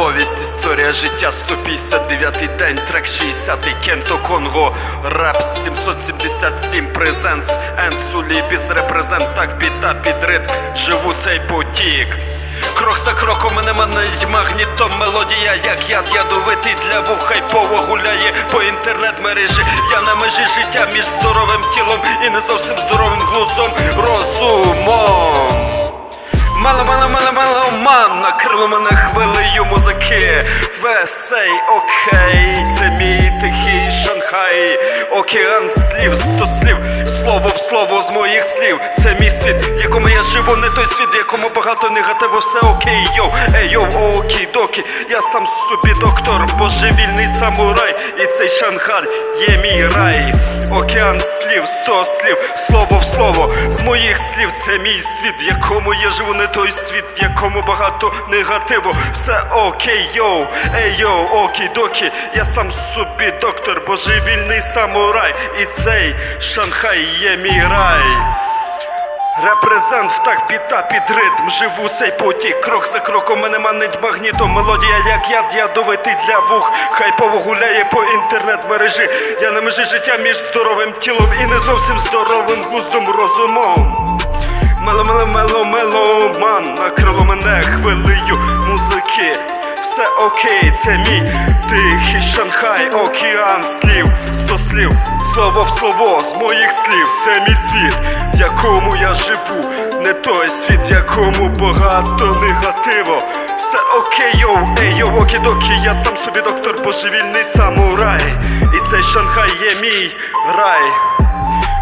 повість, історія життя 159 день, трек 60 Кенто Конго, рап 777 презенс, Енсулі біз репрезент, так біта під ритм, живу цей потік. Крок за кроком мене манить магнітом мелодія, як яд ядовитий для вуха й пова гуляє по інтернет-мережі. Я на межі життя між здоровим тілом і не зовсім здоровим глуздом розумом. Мало, мало, мало, мало, ман накрило мене хвилею музики. Весей, окей, це мій тихий Шанхай, океан слів, сто слів, слово з моїх слів. Це мій світ, якому я живу, не той світ, в якому багато негативу, все окей, йоу, ей, йоу, окей, докі. Я сам собі доктор, божевільний самурай, і цей Шанхай є мій рай. Океан слів, сто слів, слово в слово. З моїх слів це мій світ, в якому я живу, не той світ, в якому багато негативу. Все окей, йоу, ей йоу, окей, докі. Я сам собі доктор, божевільний самурай. І цей Шанхай є мій рай. Репрезент в так біта під ритм, живу цей потік, крок за кроком мене манить магнітом, мелодія, як яд ядовитий для вух, хайпово гуляє по інтернет-мережі. Я на межі життя між здоровим тілом і не зовсім здоровим глуздом розумом. Мело, мело, мело, меломан накрило мене хвилею музики. Все окей, це мій тихий Шанхай, океан слів, сто слів, слово в слово з моїх слів. Це мій світ, в якому я живу, не той світ, в якому багато негативу. Все окей, йоу, ей, йоу, окідокі, я сам собі доктор, божевільний самурай. І цей Шанхай є мій рай.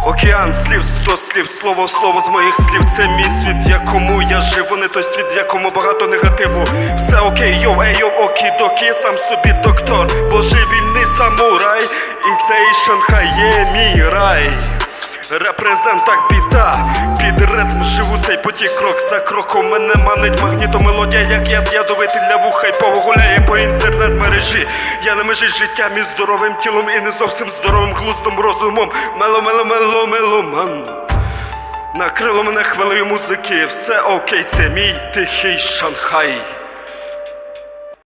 Океан слів, сто слів, слово слово з моїх слів. Це мій світ, якому я живу, не той світ, якому багато негативу. Все окей, йоу, ей, йоу, окі, докі, я сам собі доктор, божевільний самурай, і цей Шанхай є мій рай. Репрезент так біда, під ритм живу цей потік крок за кроком. Мене манить магніто мелодія, як яд ядовитий для вуха й повогуляє по інтернет-мережі. Я на межі життя між здоровим тілом і не зовсім здоровим глуздом розумом. Мело, мело, мело, меломан. Накрило мене хвилею музики, все окей, це мій тихий Шанхай.